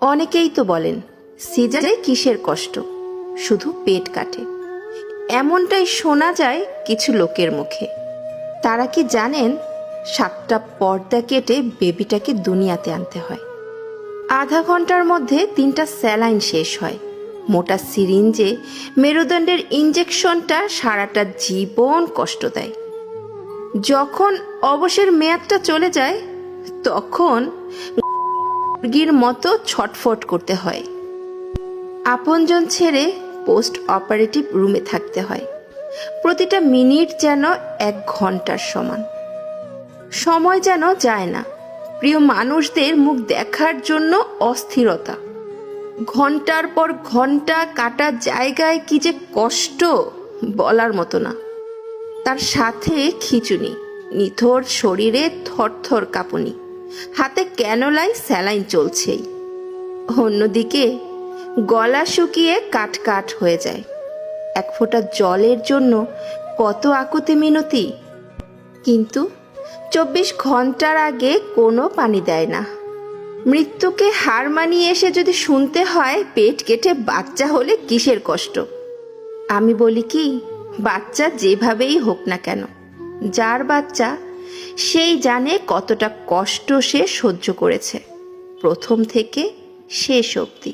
অনেকেই তো বলেন, সিজারে কিসের কষ্ট? শুধু পেট কাটে। এমনটাই শোনা যায় কিছু লোকের মুখে। তারা কি জানেন, সাতটা পর্দা কেটে বেবিটাকে দুনিয়াতে আনতে হয়। আধা ঘণ্টার মধ্যে তিনটা স্যালাইন শেষ হয়। মোটা সিরিঞ্জে মেরুদণ্ডের ইঞ্জেকশনটা সারাটা জীবন কষ্ট দেয়। যখন অবসর মেয়াদটা চলে যায়, তখন মুরগির মতো ছটফট করতে হয়। আপনজন ছেড়ে পোস্ট অপারেটিভ রুমে থাকতে হয়। প্রতিটা মিনিট যেন এক ঘণ্টার সমান। সময় যেন যায় না। প্রিয় মানুষদের মুখ দেখার জন্য অস্থিরতা। ঘণ্টার পর ঘণ্টা কাটা জায়গায় কি যে কষ্ট বলার মতো না। তার সাথে খিচুনি, নিথর শরীরে থরথর কাঁপুনি। হাতে ক্যানোলাই স্যালাইন চলছেই অন্যদিকে, গলা শুকিয়ে কাট কাট হয়ে যায়। এক ফোঁটা জলের জন্য কত আকুতি মিনতি? কিন্তু চব্বিশ ঘণ্টার আগে কোনো পানি দেয় না। মৃত্যুকে হার মানিয়ে এসে যদি শুনতে হয়, পেট কেটে বাচ্চা হলে কিসের কষ্ট? আমি বলি কি, বাচ্চা যেভাবেই হোক না কেন, যার বাচ্চা সেই জানে কতটা কষ্ট সে সহ্য করেছে। প্রথম থেকে শেষ অবধি।